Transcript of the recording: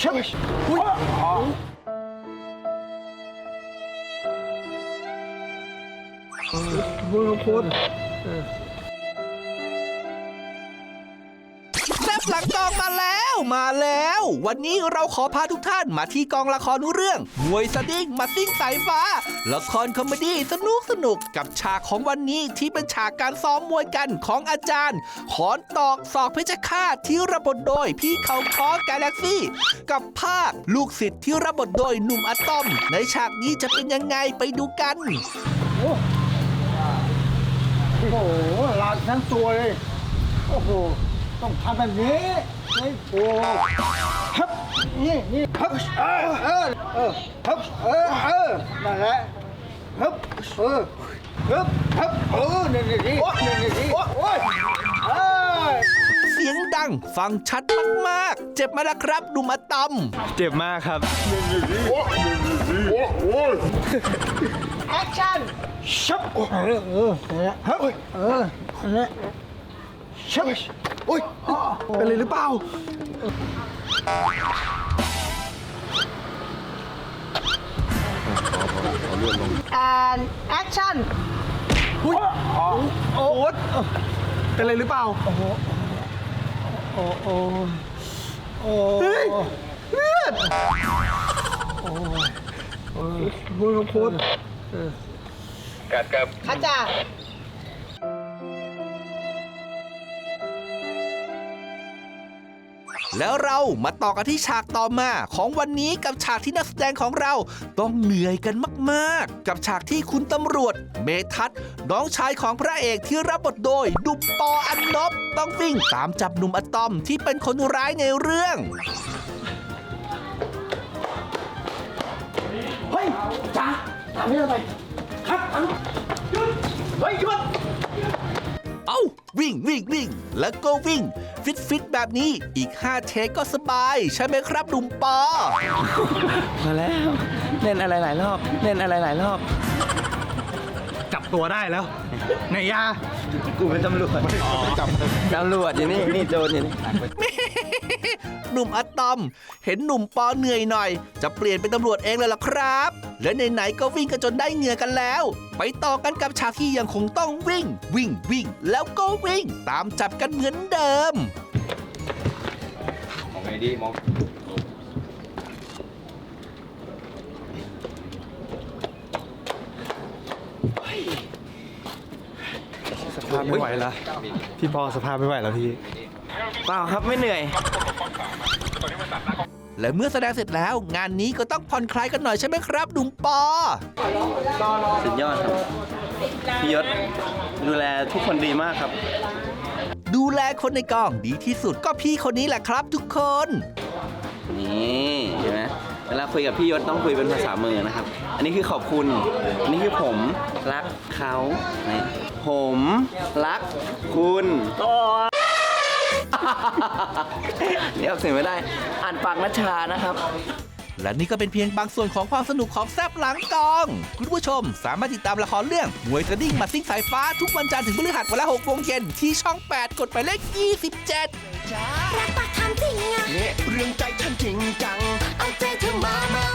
ชับอุ้ยมือพ้นแซ่บหลังกองมาแล้ว มาแล้ว วันนี้เราขอพาทุกท่านมาที่กองละครเรื่องมวยสดิ้งมาซิ่งสายฟ้า ละครคอมเมดี้สนุกสนุกกับฉากของวันนี้ที่เป็นฉากการซ้อมมวยกันของอาจารย์ ขอนตอกศอกเพชรฆาตที่รับบทโดยพี่เขาคอกาแล็กซี่ กับภาคลูกศิษย์ที่รับบทโดยหนุ่มอะตอม ในฉากนี้จะเป็นยังไงไปดูกันโอ้โหลานทั้งตัวเลยโอ้โห ต้องทำแบบนี้นี่โอ้ฮับนี่นี่ฮับเออเออเออฮับเออเออนั่นแหละฮับเออฮับฮับเออนี่นี่นี่นี่นี่โอ้ยเอ้ยเสียงดังฟังชัดมากๆ เจ็บไหมล้วครับหนุ่มอะตอมเจ็บมากครับแอคชั่นชับเออเออนั่นแหละฮับเออนั่นแหละชับ โอ้ยเป็นอะไรหรือเปล่า and action อุ้ยโอ๊ตเป็นอะไรหรือเปล่า โอ้โหโอ้โหโอ้เฮ้ยเลือดโอ้ยโอ้ยมือพ้นอาจารย์ แล้วเรามาต่อกันที่ฉากต่อมาของวันนี้กับฉากที่นักแสดงของเราต้องเหนื่อยกันมากๆ กับฉากที่คุณตำรวจ เมทัศน์น้องชายของพระเอกที่รับบทโดยดุมปออันนบต้องวิ่งตามจับหนุ่มอะตอมที่เป็นคนร้ายในเรื่องเฮ้ยจ้าทำนี่อะไรครับอันหยุดเฮ้ยหยุดเอ้า วิ่งวิ่งวิ่ง แล้วก็วิ่ง ฟิตฟิตแบบนี้อีก 5 เทคก็สบาย ใช่ไหมครับดุมปอ พอแล้ว เล่นอะไรหลายรอบ เล่นอะไรหลายรอบ จับตัวได้แล้วไหนยากูเป็นตำรวจจับตำรวจอยู่นี่นี่โจรอยู่นี่ หนุ่มอะตอม เห็นหนุ่มปอเหนื่อยหน่อย จะเปลี่ยนเป็นตำรวจเองเลยล่ะครับ และไหนๆก็วิ่งกันจนได้เหงื่อกันแล้ว ไปต่อกันกับฉากที่ยังคงต้องวิ่ง วิ่งวิ่ง แล้วก็วิ่ง ตามจับกันเหมือนเดิมสภาพไม่ไหวแล้วพี่ปอสภาพไม่ไหวแล้วพี่ เปล่าครับไม่เหนื่อย และเมื่อแสดงเสร็จแล้ว งานนี้ก็ต้องผ่อนคลายกันหน่อยใช่ไหมครับหนุ่มปอ สุดยอดครับพี่ยศดูแลทุกคนดีมากครับ ดูแลคนในกองดีที่สุดก็พี่คนนี้แหละครับ ทุกคน นี่เห็นไหมเวลาคุยกับพี่ยศต้องคุยเป็นภาษามือนะครับ อันนี้คือขอบคุณ อันนี้คือผมรักเขานี่ผมรักคุณ เดี๋ยวเสียงไม่ได้ อ่านปากนัชชานะครับ และนี่ก็เป็นเพียงบางส่วนของความสนุกของแซบหลังกอง คุณผู้ชมสามารถติดตามละครเรื่องมวยกระดิ่งมาซิ่งสายฟ้าทุกวันจันทร์ถึงพฤหัสวันละ6โมงเย็นที่ช่อง 8 กดไปเลข 27 รักปากคำจริงอะเนี่ยเรื่องใจฉันจริงจัง เอาใจเธอมามา